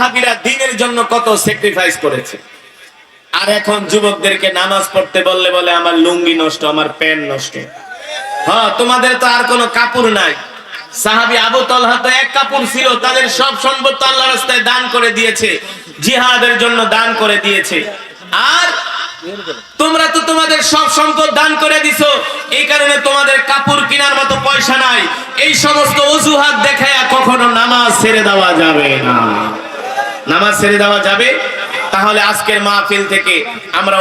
সাহাবীরা দিনের জন্য কত স্যাক্রিফাইস করেছে। আর এখন যুবকদেরকে নামাজ পড়তে বললে বলে, আমার লুঙ্গি নষ্ট, আমার প্যান্ট নষ্ট। হ্যাঁ তোমাদের তো আর কোনো কাপড় নাই। সাহাবি আবু তলহা তো এক কাপড় ছিল, তাদের সব রাস্তায় দান করে দিয়েছে, জিহাদের জন্য দান করে দিয়েছে। আর তোমরা তো তোমাদের সব সম্পদ দান করে দিছো, এই কারণে তোমাদের কাপড় কেনার মতো পয়সা নাই। এই সমস্ত অজুহাত দেখায়া কখনো নামাজ ছেড়ে দেওয়া যাবে না নামাজ ছেড়ে দেওয়া যাবে। তাহলে আজকের মাহফিল থেকে আমরা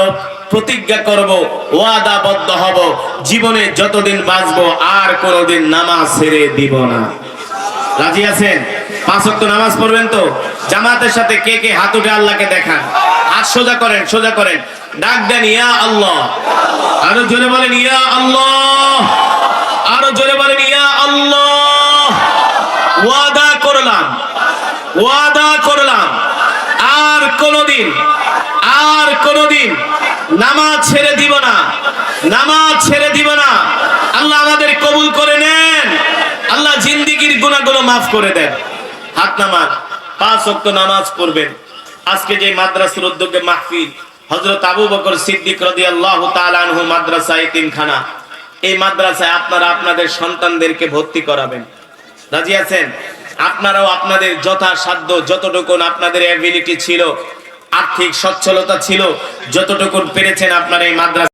প্রতিজ্ঞা করব, ওয়াদাবদ্ধ হব। জীবনে যতদিন বাঁচবো, আর কোনোদিন নামাজ ছেড়ে দিব না। রাজি আছেন? পাঁচ ওয়াক্ত নামাজ পড়বেন তো? জামাতের সাথে কে কে হাত উঠে আল্লাহকে দেখান। হাত সোজা করেন সোজা করেন। ডাক দেন, ইয়া আল্লাহ। আরও জোরে বলেন, ইয়া আল্লাহ। আরও জোরে বলেন, ইয়া আল্লাহ। ওয়াদা করলাম। ওয়াদা করলাম। আর কোনদিন আর কোনদিন নামাজ ছেড়ে দিব না। নামাজ ছেড়ে দিব না। আল্লাহ আমাদের কবুল করে নেন। আল্লাহ জিন্দিগির গুনাহগুলো মাফ করে দেন। হাত নামাজ, পাঁচ ওয়াক্ত নামাজ পড়বেন। আজকে যে মাদ্রাসার উদ্যোগে মাহফিল হজরত আবু বকর সিদ্দিক রাদিয়াল্লাহু তাআলা আনহু মাদ্রাসা এতিমখানা এই মাদ্রাসায় আপনারা আপনাদের সন্তানদেরকে ভর্তি করাবেন। রাজি আছেন? আপনারাও আপনাদের যথাসাধ্য যতটুকুন আপনাদের অ্যাবিলিটি ছিল, আর্থিক সচ্ছলতা ছিল, যতটুকুন পেরেছেন আপনারা এই মাদ্রাসা